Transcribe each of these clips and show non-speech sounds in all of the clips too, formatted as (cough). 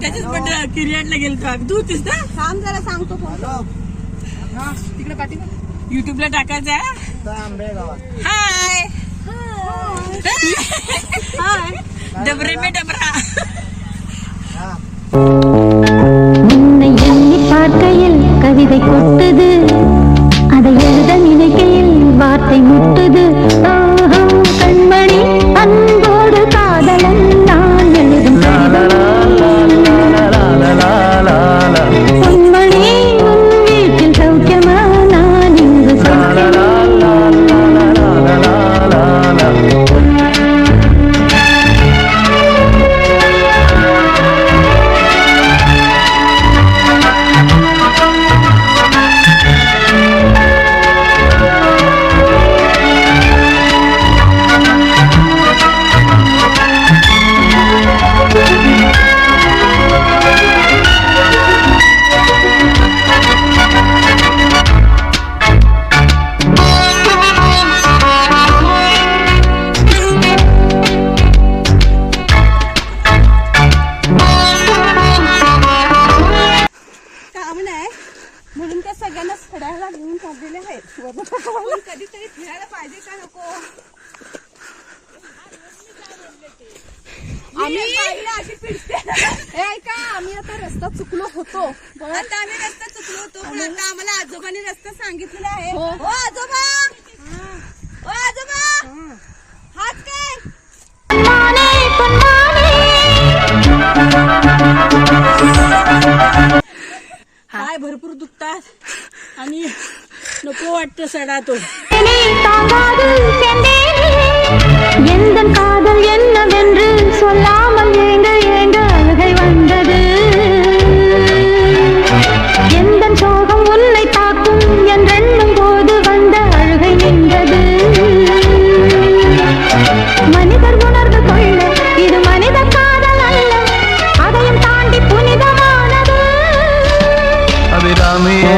त्याच्याच पण किरियाडला गेलतो आम्ही. तू होतीस ना? थांब जरा सांगतो तिकडे पाठी युट्यूबला टाकायचं आहे हाय हाय डबरे मे डबरा. (laughs) पाहिजे का नको? आम्ही आता रस्ता चुकलो होतो. पण आता आम्ही रस्ता चुकलो होतो पण आता आम्हाला आजोबाने रस्ता सांगितलेला आहे. हो. हो आजोबा! हो आजोबा! हात काय? पाय भरपूर दुखतात. आणि नको वाटतं सडा तो நீ தாங்காது செந்தேனே எந்தன் காதல் என்னவென்று சொல்லாமல் ஏங்க ஏங்க அழுகை வந்தது எந்தன் சோகம் உன்னை தாக்கும் என்றெண்ணும் போது வந்த அழுகை நின்றது மனிதர் உணர்ந்து கொள்ள இது மனித காதல் அல்ல அதையும் தாண்டி புனிதமானது அபிராமியே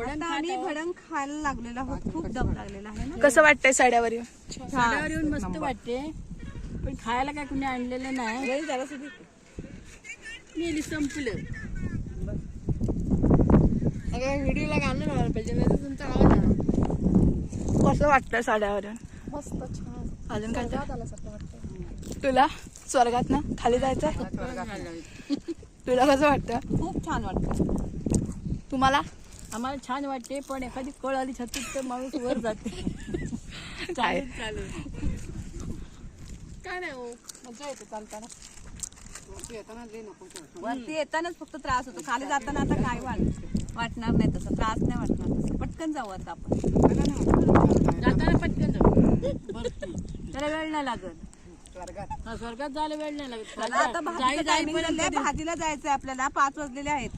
आम्ही भडंग खायला लागलेलो आहोत. खूप दम लागलेला आहे ना? कसं वाटतंय साड्यावर येऊन? साड्यावर येऊन मस्त वाटते. पण खायला काय कुणी आणलेलं नाही. नेली संपलं. व्हिडिओला गाणं लावायला पाहिजे नाही तर तुमचा आवाज येणार. कसं वाटतं साड्यावर येऊन? मस्त छान. अजून काय स्वर्गात आल्यासारखं वाटतं तुला? स्वर्गात ना? खाली जायचं? तुला कसं वाटतं? खूप छान वाटतं तुम्हाला? आम्हाला छान वाटते पण एखादी कळ आली छत्तीस तर माणूस वर जाते. चालेल चालेल काय नाही हो. मजा येते चालताना. वरती येतानाच फक्त त्रास होतो. खाली जाताना आता काय वाट वाटणार नाही तसं. त्रास नाही वाटणार तसं. पटकन जाऊ आता आपण. जाताना पटकन जाऊ. त्याला वेळ नाही लागत. हा, स्वर्गात जायला वेळ नाही लागत. मला आता timing झालंय, भाजीला जायचंय आपल्याला. पाच वाजलेले आहेत.